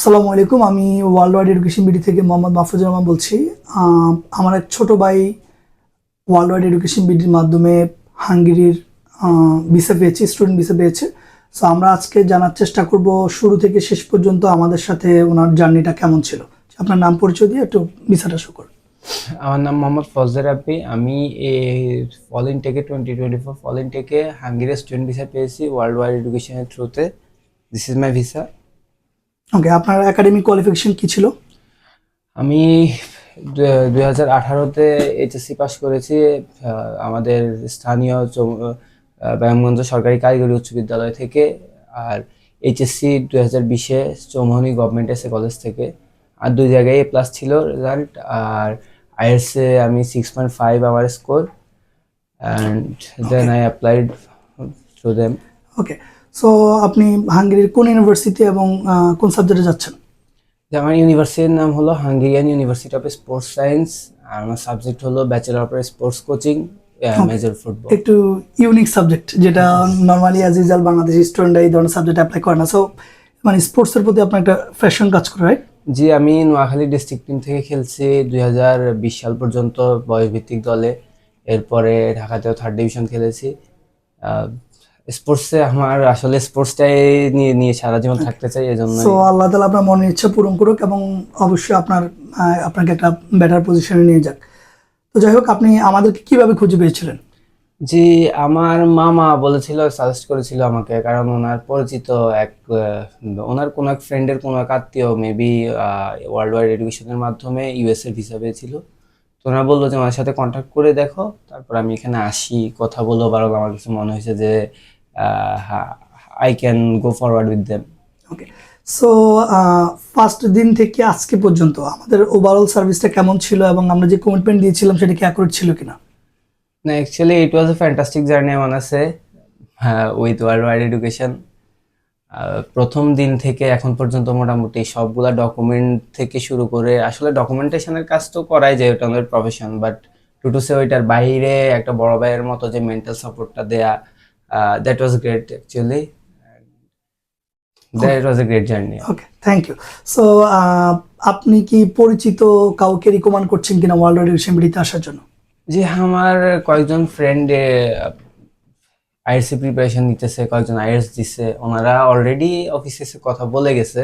আসসালামু আলাইকুম, আমি ওয়ার্ল্ড ওয়াইড এডুকেশন বিডি থেকে মোহাম্মদ মাহফুজুর রহমান বলছি। আমার এক ছোটো ভাই ওয়ার্ল্ড ওয়াইড এডুকেশন বিডির মাধ্যমে হাঙ্গেরির ভিসা পেয়েছে, স্টুডেন্ট ভিসা পেয়েছে। সো আমরা আজকে জানার চেষ্টা করব, শুরু থেকে শেষ পর্যন্ত আমাদের সাথে ওনার জার্নিটা কেমন ছিল? আপনার নাম পরিচয় দিয়ে একটু ভিসাটা শো করুন। আমার নাম মোহাম্মদ ফজলে রাব্বি, আমি ফল ইনটেকে টোয়েন্টি টোয়েন্টি ফোর ফল ইনটেকে হাঙ্গেরি স্টুডেন্ট ভিসা পেয়েছি ওয়ার্ল্ড ওয়াইড এডুকেশনের থ্রুতে this is my visa okay আপনার একাডেমিক কোয়ালিফিকেশন কি ছিল? আমি দুই হাজার আঠারোতে এইচএসসি পাস করেছি আমাদের স্থানীয় ব্যায়ামগঞ্জ সরকারি কারিগরি উচ্চ বিদ্যালয় থেকে আর এইচএসসি দুই হাজার বিশে চৌমোহনী গভর্নমেন্ট এসে কলেজ থেকে। আর দুই জায়গায় এ প্লাস ছিল রেজাল্ট আর আইএসএ আমি সিক্স পয়েন্ট ফাইভ আমার score and then I applied through them okay so আপনি হাঙ্গেরির কোন ইউনিভার্সিটি এবং কোন সাবজেক্টে যাচ্ছেন? আমার ইউনিভার্সিটির নাম হলো Hungarian university of sports science আর আমার সাবজেক্ট হলো bachelor of sports coaching major football একটু ইউনিক সাবজেক্ট যেটা নর্মালি অ্যাজ ইউজাল বাংলাদেশি স্টুডেন্টরা এই ধরনের সাবজেক্ট অ্যাপ্লাই করে না। সো মানে স্পোর্টসের প্রতি আপনার একটা ফ্যাশন কাজ করে রাইট জি আমি নোয়াখালী ডিস্ট্রিক্ট টিম থেকে খেলছি দুই হাজার বিশ সাল পর্যন্ত বয়সভিত্তিক দলে। এরপরে ঢাকাতেও থার্ড ডিভিশন খেলেছি। স্পোর্টসে আমার আসলে স্পোর্টসটাই নিয়ে নিয়ে সারা জীবন থাকতে চাই এই জন্য সো আল্লাহ তালা আপনার মনের ইচ্ছা পূরণ করুক এবং অবশ্যই আপনার আপনাকে একটা বেটার পজিশনে নিয়ে যাক। তো যাই হোক আপনি আমাদেরকে কীভাবে খুঁজে পেয়েছিলেন? জি আমার মামা বলেছিল সাজেস্ট করেছিল আমাকে কারণ ওনার পরিচিত এক ওনার কোনো এক ফ্রেন্ডের কোনো এক আত্মীয় মেবি ওয়ার্ল্ড ওয়াইড এডুকেশনের মাধ্যমে ইউএস এর ভিসা পেয়েছিল। তো ওনারা বলল যে আমার সাথে কন্ট্যাক্ট করে দেখো তারপর আমি এখানে আসি কথা বলব বারবার আমার কাছে মনে হয়েছে যে I can go forward with them okay so first দিন থেকে আজকে পর্যন্ত আমাদের ওভারঅল সার্ভিসটা কেমন ছিল এবং আমরা যে কমিটমেন্ট দিয়েছিলাম সেটা কি অ্যাকুরেট ছিল কিনা? না actually it was a fantastic journey আমার আছে উইথ ওয়ার্ল্ড ওয়াইড এডুকেশন প্রথম দিন থেকে এখন পর্যন্ত মোটামুটি সবগুলা ডকুমেন্ট থেকে শুরু করে আসলে ডকুমেন্টেশনের কাজ তো করাই যায় ওটা আমাদের profession but to to say ওইটার বাইরে একটা বড় ভাইয়ের মতো যে মেন্টাল সাপোর্টটা দেয়া that was great actually that was a great journey okay thank you so আপনি কি পরিচিত কাউকে রিকমেন্ড করছেন কিনা ওয়ার্ল্ড বিডিতে আসার জন্য? জি আমার কয়েকজন ফ্রেন্ড আইএসসি প্রিপারেশন নিতেছে কয়েকজন আইএস দিছে। ওনারা অলরেডি অফিসে এসে কথা বলে গেছে।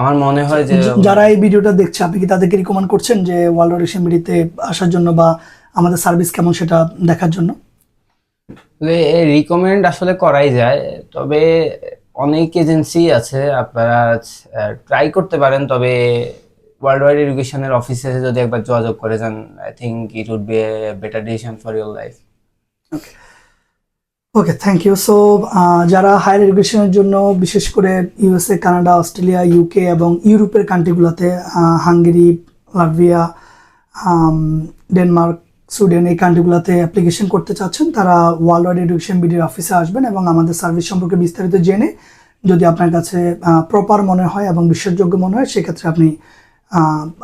আমার মনে হয় যে যারা এই ভিডিওটা দেখছে আপনি কি তাদেরকে রিকমেন্ড করছেন যে ওয়ার্ল্ড এডুকেশন বিডিতে আসার জন্য বা আমাদের সার্ভিস কেমন সেটা দেখার জন্য? রিকমেন্ড আসলে করাই যায় তবে অনেক এজেন্সি আছে আপনারা ট্রাই করতে পারেন তবে ওয়ার্ল্ড ওয়াইড এডুকেশনের অফিসে যদি একবার যোগাযোগ করে যান I think it would be a better decision for your life okay thank you so যারা হায়ার এডুকেশনের জন্য, বিশেষ করে ইউএসএ কানাডা অস্ট্রেলিয়া ইউকে এবং ইউরোপের কান্ট্রিগুলোতে হাঙ্গেরি লাটভিয়া ডেনমার্ক সুইডেন এই কান্ট্রিগুলোতে অ্যাপ্লিকেশন করতে চাচ্ছেন, তারা ওয়ার্ল্ড ওয়াইড এডুকেশন বিডির অফিসে আসবেন এবং আমাদের সার্ভিস সম্পর্কে বিস্তারিত জেনে, যদি আপনার কাছে প্রপার মনে হয় এবং বিশ্বাসযোগ্য মনে হয়, সেক্ষেত্রে আপনি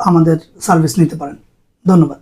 আমাদের সার্ভিস নিতে পারেন। ধন্যবাদ।